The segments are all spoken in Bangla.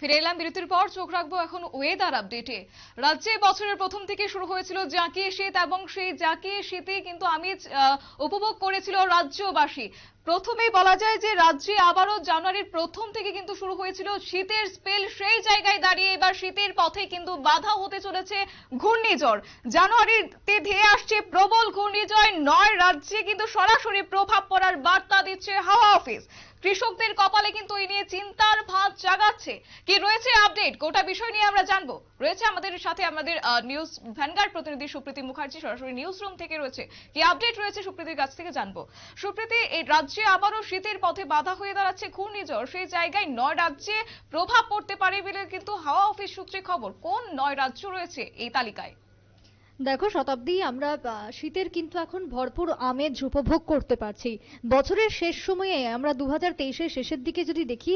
ফিরে এলাম বিরতির পর, চোখ রাখব এখন ওয়েদার আপডেটে রাজ্যে বছরের প্রথম থেকে শুরু হয়েছিল জাঁকিয়ে শীত এবং সেই জাঁকিয়ে শীতে কিন্তু আমি উপভোগ করেছিল রাজ্যবাসী। প্রথমেই বলা যায় যে রাজ্যে আবারও জানুয়ারির প্রথম থেকে কিন্তু শুরু হয়েছিল শীতের স্পেল সেই জায়গায় দাঁড়িয়ে এবার শীতের পথে কিন্তু বাধা হতে চলেছে ঘূর্ণিঝড়। জানুয়ারিতে ধেয়ে আসছে প্রবল ঘূর্ণিঝড়। নয় রাজ্যে কিন্তু সরাসরি প্রভাব পড়ার বার্তা দিচ্ছে হাওয়া অফিস কৃষকদের কপালে কিন্তু এই নিয়ে চিন্তার জাগাচ্ছে। কি রয়েছে আপডেট? গোটা বিষয় নিয়ে আমরা জানব। রয়েছে আমাদের সাথে আমাদের নিউজ ভ্যানগার্ড প্রতিনিধি সুপ্রীতি মুখার্জি, সরাসরি নিউজ রুম থেকে রয়েছে। কি আপডেট রয়েছে সুপ্রীতির কাছ থেকে জানব। সুপ্রীতি, এই রাজ্যে আবারও শীতের পথে বাধা হয়ে দাঁড়াচ্ছে ঘূর্ণিঝড়। সেই জায়গায় নয় রাজ্যে প্রভাব পড়তে পারে বলে কিন্তু হাওয়া অফিস সূত্রে খবর। কোন নয় রাজ্য রয়েছে এই তালিকায়? দেখো, শতাব্দী আমরা শীতের কিন্তু এখন ভরপুর আমেজ উপভোগ করতে পারছি। বছরের শেষ সময়ে আমরা দু হাজার শেষের দিকে যদি দেখি,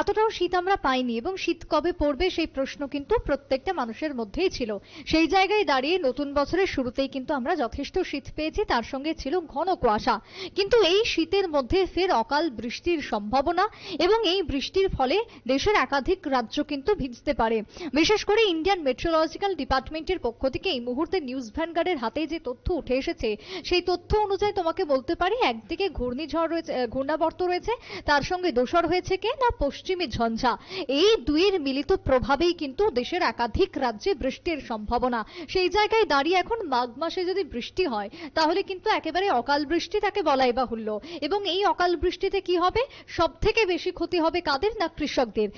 এতটাও শীত আমরা পাইনি এবং শীত কবে পড়বে সেই প্রশ্ন কিন্তু প্রত্যেকটা মানুষের মধ্যেই ছিল। সেই জায়গায় দাঁড়িয়ে নতুন বছরের শুরুতেই কিন্তু আমরা যথেষ্ট শীত পেয়েছি, তার সঙ্গে ছিল ঘন কুয়াশা। কিন্তু এই শীতের মধ্যে ফের অকাল বৃষ্টির সম্ভাবনা এবং এই বৃষ্টির ফলে দেশের একাধিক রাজ্য কিন্তু ভিজতে পারে। বিশেষ করে ইন্ডিয়ান মেট্রোলজিক্যাল ডিপার্টমেন্টের পক্ষ থেকে এই মুহূর্তে নিউজ ভ্যানগার্ডের হাতে যে তথ্য উঠে এসেছে, সেই তথ্য অনুযায়ী তোমাকে বলতে পারি, একদিকে ঘূর্ণিঝড় রয়েছে ঘূর্ণাবর্ত রয়েছে, তার সঙ্গে দোসর হয়েছে কে? না, পশ্চিমী ঝঞ্ঝা। এই দুইয়ের মিলিত প্রভাবেই কিন্তু দেশের একাধিক রাজ্যে বৃষ্টির সম্ভাবনা। সেই জায়গায় দাঁড়িয়ে এখন মাঘ মাসে যদি বৃষ্টি হয়, তাহলে কিন্তু একেবারে অকাল বৃষ্টি তাকে বলাই বাহুল্য। এবং এই অকাল বৃষ্টিতে কি হবে? সব থেকে বেশি ক্ষতি হবে কাদের? না, কৃষকদের।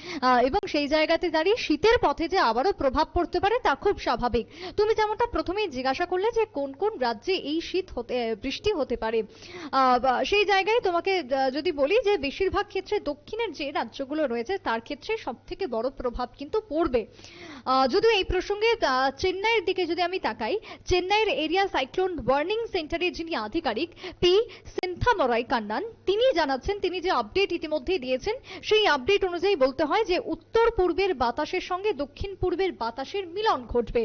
এবং সেই জায়গাতে দাঁড়িয়ে শীতের পথে যে আবারও প্রভাব পড়তে পারে তা খুব স্বাভাবিক। তুমি যেমনটা প্রথমেই জিজ্ঞাসা করলে যে কোন কোন রাজ্যে এই শীত হতে, বৃষ্টি হতে পারে। সেই জায়গায় তোমাকে যদি বলি যে বেশিরভাগ ক্ষেত্রে দক্ষিণের যে রাজ্যগুলো রয়েছে, তার ক্ষেত্রে সব থেকে বড় প্রভাব কিন্তু পড়বে। যদিও এই প্রসঙ্গে চেন্নাইয়ের দিকে যদি আমি তাকাই, চেন্নাইয়ের এরিয়া সাইক্লোন ওয়ার্নিং সেন্টারের যিনি আধিকারিক, পি সিন্থামরাই কান্নান, তিনি জানাচ্ছেন, তিনি যে আপডেট ইতিমধ্যে দিয়েছেন, সেই আপডেট অনুযায়ী বলতে হয় যে উত্তর পূর্বের বাতাসের সঙ্গে দক্ষিণ পূর্বের বাতাসের মিলন ঘটবে।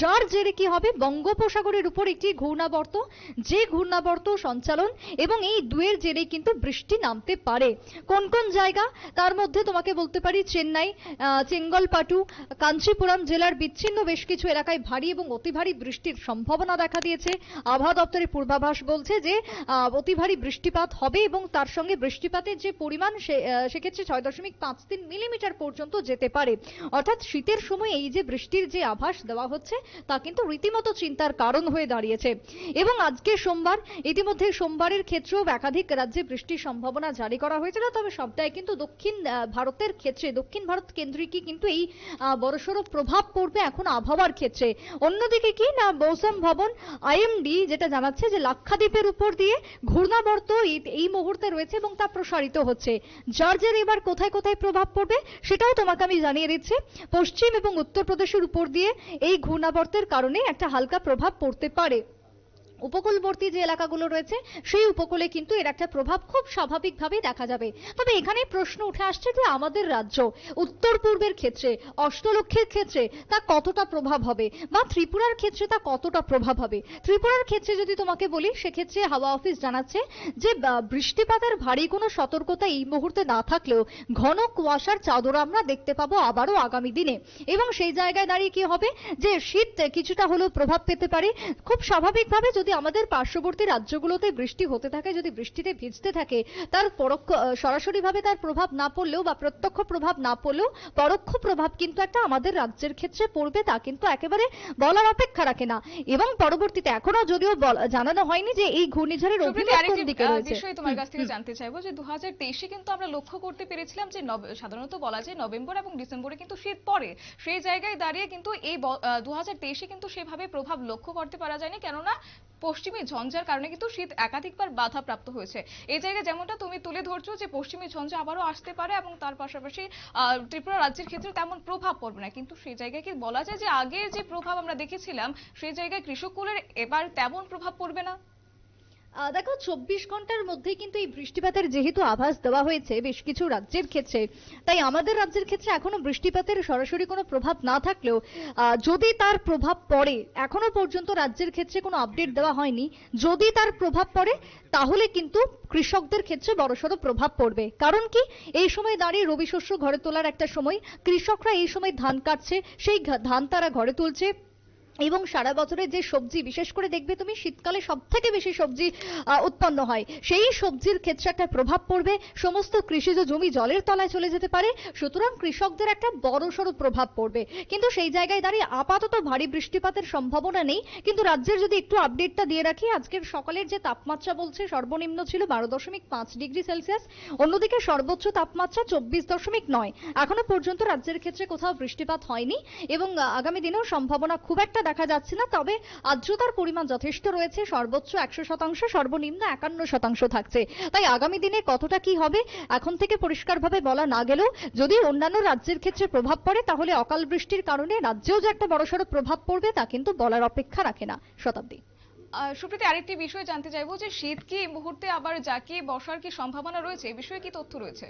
যার জেরে কি হবে? বঙ্গোপসাগরের উপর একটি ঘূর্ণাবর্ত। যে ঘূর্ণাবর্ত সঞ্চালন এবং এই দুয়ের জেরে কিন্তু বৃষ্টি নামতে পারে। কোন কোন জায়গা? তার মধ্যে তোমাকে বলতে পারি চেন্নাই চেঙ্গলপাটু, কাঞ্চিপুরম জেলার বিচ্ছিন্ন বেশ কিছু এলাকায় ভারী এবং অতি ভারী বৃষ্টির সম্ভাবনা দেখা দিয়েছে। আবহাওয়া দপ্তরের পূর্বাভাস বলছে যে অতি ভারী বৃষ্টিপাত হবে এবং তার সঙ্গে বৃষ্টিপাতের যে পরিমাণ সেক্ষেত্রে ছয় দশমিক পাঁচ তিন মিলিমিটার পর্যন্ত যেতে পারে। অর্থাৎ শীতের সময় এই যে বৃষ্টির যে আভাস দেওয়া হচ্ছে, তা কিন্তু রীতিমতো চিন্তার কারণ হয়ে দাঁড়িয়েছে। এবং আজকে সোমবার, ইতিমধ্যে সোমবারের ক্ষেত্রেও একাধিক রাজ্যে বৃষ্টির সম্ভাবনা জারি করা হয়েছিল, তবে সবটাই কিন্তু দক্ষিণ ভারতের ক্ষেত্রে। দক্ষিণ ভারত কেন্দ্রিকই কিন্তু এই বড়সড় প্রভাব পড়বে এখন আবহাওয়ার ক্ষেত্রে। অন্যদিকে কি না, মৌসুম ভবন, আইএমডি যেটা জানাচ্ছে যে লাক্ষাদ্বীপের উপর দিয়ে ঘূর্ণাবর্ত এই- মুহূর্তে রয়েছে এবং তা প্রসারিত হচ্ছে। জর্জের এবার কোথায় কোথায় প্রভাব পড়বে, সেটাও তোমাকে আমি জানিয়ে দিচ্ছি। পশ্চিম এবং উত্তরপ্রদেশের উপর দিয়ে এই ঘূর্ণাবর্তের কারণে একটা হালকা প্রভাব পড়তে পারে। উপকূলবর্তী যে এলাকাগুলো রয়েছে, সেই উপকূলে কিন্তু এর একটা প্রভাব খুব স্বাভাবিকভাবেই দেখা যাবে। তবে এখানে প্রশ্ন উঠে আসছে যে আমাদের রাজ্য উত্তর পূর্বের ক্ষেত্রে অষ্টলক্ষের ক্ষেত্রে তা কতটা প্রভাব হবে? বা ত্রিপুরার ক্ষেত্রে তা কতটা প্রভাব হবে? ত্রিপুরার ক্ষেত্রে যদি তোমাকে বলি, সেক্ষেত্রে হাওয়া অফিস জানাচ্ছে যে বৃষ্টিপাতের ভারী কোনো সতর্কতা এই মুহূর্তে না থাকলেও ঘন কুয়াশার চাদর আমরা দেখতে পাবো আবারও আগামী দিনে। এবং সেই জায়গায় দাঁড়িয়ে কি হবে? যে শীত কিছুটা হলেও প্রভাব পেতে পারে। খুব স্বাভাবিকভাবে যদি আমাদের পার্শ্ববর্তী রাজ্যগুলোতে বৃষ্টি হতে থাকে যদি বৃষ্টিতে ভিজতে থাকে তার পরোক্ষ সরাসরিভাবে তার প্রভাব না পড়লেও বা প্রত্যক্ষ প্রভাব না পড়লেও পরোক্ষ প্রভাব কিন্তু একটা আমাদের রাজ্যের ক্ষেত্রে পড়বে তা কিন্তু একেবারে বলার অপেক্ষা রাখে না। এবং পরবর্তীতে এখনও যদিও জানানো হয়নি যে এই ঘূর্ণিঝড়ের সুপ্রীতি, অভিনয় কোন দিকে রয়েছে। বিষয় তোমার কাছ থেকে জানতে চাইব যে দু হাজার তেইশে কিন্তু আমরা লক্ষ্য করতে পেরেছিলাম যে সাধারণত বলা যায় নভেম্বর এবং ডিসেম্বরে কিন্তু শীত পড়ে। সেই জায়গায় দাঁড়িয়ে কিন্তু এই দু হাজার তেইশে কিন্তু সেভাবে প্রভাব লক্ষ্য করতে পারা যায়নি কেননা পশ্চিমী ঝঞ্ঝার কারণে কিন্তু শীত একাধিকবার বাধা প্রাপ্ত হয়েছে। এই জায়গায় যেমনটা তুমি তুলে ধরছো যে পশ্চিমী ঝঞ্ঝা আবারও আসতে পারে এবং তার পাশাপাশি ত্রিপুরা রাজ্যের ক্ষেত্রে তেমন প্রভাব পড়বে না। কিন্তু সেই জায়গায় কি বলা যায় যে আগের যে প্রভাব আমরা দেখেছিলাম, সেই জায়গায় কৃষক কুলের এবার তেমন প্রভাব পড়বে না? দেখো, চব্বিশ ঘণ্টার মধ্যে কিন্তু এই বৃষ্টিপাতের যেহেতু আভাস দেওয়া হয়েছে, বেশ কিছু রাজ্যের ক্ষেত্রে, তাই আমাদের রাজ্যের ক্ষেত্রে এখনও বৃষ্টিপাতের সরাসরি কোনো প্রভাব না থাকলেও যদি তার প্রভাব পড়ে, এখনও পর্যন্ত রাজ্যের ক্ষেত্রে কোনো আপডেট দেওয়া হয়নি, যদি তার প্রভাব পড়ে, তাহলে কিন্তু কৃষকদের ক্ষেত্রে বড়সড় প্রভাব পড়বে। কারণ কি? এই সময় দাঁড়িয়ে রবি শস্য ঘরে তোলার একটা সময়, কৃষকরা এই সময় ধান কাটছে, সেই ধান তারা ঘরে তুলছে এবং সারা বছরের যে সবজি, বিশেষ করে দেখবে তুমি শীতকালে সব থেকে বেশি সবজি উৎপন্ন হয়। সেই সবজির ক্ষেত্রে একটা প্রভাব পড়বে সমস্ত কৃষিজ জমি জলের তলায় চলে যেতে পারে, সুতরাং কৃষকদের একটা বড় বড়সড় প্রভাব পড়বে। কিন্তু সেই জায়গায় দাঁড়িয়ে আপাতত ভারী বৃষ্টিপাতের সম্ভাবনা নেই। কিন্তু রাজ্যের যদি একটু আপডেটটা দিয়ে রাখি, আজকের সকালের যে তাপমাত্রা বলছে, সর্বনিম্ন ছিল বারো দশমিক পাঁচ ডিগ্রি সেলসিয়াস, অন্যদিকে সর্বোচ্চ তাপমাত্রা চব্বিশ দশমিক নয়। এখনও পর্যন্ত রাজ্যের ক্ষেত্রে কোথাও বৃষ্টিপাত হয়নি এবং আগামী দিনেও সম্ভাবনা খুব একটা দেখা যাচ্ছে না, তবে আর্দ্রতার পরিমাণ যথেষ্ট রয়েছে। সর্বোচ্চ একশো শতাংশ, সর্বনিম্ন একান্ন শতাংশ থাকছে। তাই আগামী দিনে কতটা কি হবে, এখন থেকে পরিষ্কারভাবে বলা না গেলেও যদি অন্যান্য রাজ্যের ক্ষেত্রে প্রভাব পড়ে, তাহলে অকাল বৃষ্টির কারণে রাজ্যেও যে একটা বড়সড় প্রভাব পড়বে, তা কিন্তু বলার অপেক্ষা রাখে না শতাব্দী। সুপ্রীতি, আরেকটি বিষয় জানতে চাইব যে শীত কি মুহূর্তে আবার জাকিয়ে বসার কি সম্ভাবনা রয়েছে? এই বিষয়ে কি তথ্য রয়েছে?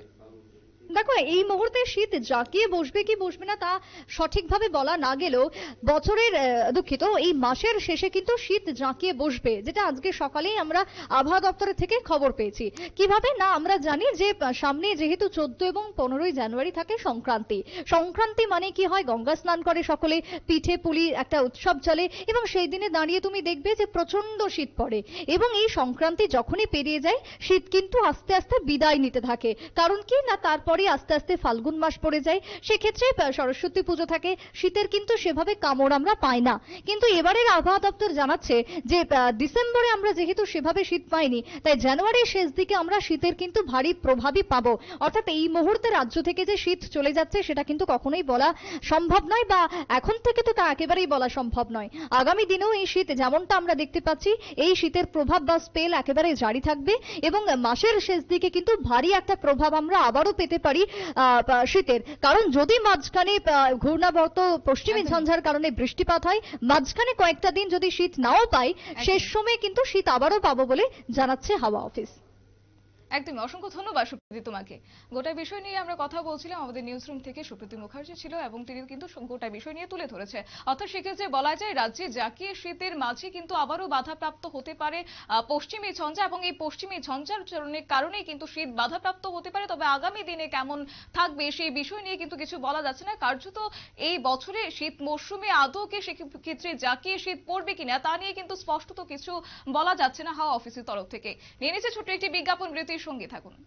দেখো, এই মুহূর্তে শীত জাঁকিয়ে বসবে কি বসবে না তা সঠিকভাবে বলা না গেলেও বছরের দুঃখিত, এই মাসের শেষে কিন্তু শীত জাঁকিয়ে বসবে, যেটা আজকে সকালেই আমরা আবহাওয়া দপ্তরের থেকে খবর পেয়েছি। কীভাবে? না, আমরা জানি যে সামনে যেহেতু চোদ্দ এবং পনেরোই জানুয়ারি থাকে সংক্রান্তি। সংক্রান্তি মানে কি হয়? গঙ্গা স্নান করে সকলে, পিঠে পুলি একটা উৎসব চলে এবং সেই দিনে দাঁড়িয়ে তুমি দেখবে যে প্রচণ্ড শীত পড়ে। এবং এই সংক্রান্তি যখনই পেরিয়ে যায়, শীত কিন্তু আস্তে আস্তে বিদায় নিতে থাকে। কারণ কি? না, তারপরে আস্তে আস্তে ফাল্গুন মাস পড়ে যায়। সেক্ষেত্রে সরস্বতী পুজো থাকে। শীতের কিন্তু সেভাবে কামড় আমরা পাই না। কিন্তু এবারের আবহাওয়া দপ্তর জানাচ্ছে যে ডিসেম্বরে আমরা যেহেতু সেভাবে শীত পাইনি, তাই জানুয়ারির শেষ দিকে আমরা শীতের কিন্তু ভারী প্রভাবই পাবো। অর্থাৎ এই মুহূর্তে রাজ্য থেকে যে শীত চলে যাচ্ছে, সেটা কিন্তু কখনোই বলা সম্ভব নয় বা এখন থেকে তো তা একেবারেই বলা সম্ভব নয়। আগামী দিনেও এই শীত যেমনটা আমরা দেখতে পাচ্ছি, এই শীতের প্রভাব বা স্পেল একেবারে জারি থাকবে এবং মাসের শেষ দিকে কিন্তু ভারী একটা প্রভাব আমরা আবারও পেতে পারি। বা শীতের। কারণ যদি মাঝখানে ঘূর্ণাবর্ত পশ্চিমী ঝঞ্ঝার কারণে বৃষ্টিপাত হয় মাঝখানে কয়েকটা দিন যদি শীত নাও পাই শেষ সময়ে কিন্তু শীত আবারও পাবো বলে জানাচ্ছে হাওয়া অফিস। একদমই। অসংখ্য ধন্যবাদ সুপ্রীতি তোমাকে। গোটা বিষয় নিয়ে আমরা কথা বলছিলাম, আমাদের নিউজ রুম থেকে সুপ্রীতি মুখার্জি ছিল এবং তিনি কিন্তু গোটা বিষয় নিয়ে তুলে ধরেছে। অর্থাৎ সেক্ষেত্রে বলা যায়, রাজ্যে জাকিয়ে শীতের মাঝে কিন্তু আবারও বাধাপ্রাপ্ত হতে পারে পশ্চিমী ঝঞ্ঝা এবং এই পশ্চিমী ঝঞ্ঝার কারণেই কিন্তু শীত বাধাপ্রাপ্ত হতে পারে। তবে আগামী দিনে কেমন থাকবে সেই বিষয় নিয়ে কিন্তু কিছু বলা যাচ্ছে না। কার্যত এই বছরে শীত মরশুমে আদৌ কি সেক্ষেত্রে জাকিয়ে শীত পড়বে কিনা তা নিয়ে কিন্তু স্পষ্টত কিছু বলা যাচ্ছে না হাওয়া অফিসের তরফ থেকে। নিয়ে নিচ্ছে ছোট্ট একটি বিজ্ঞাপন বিরতির সঙ্গে থাকুন।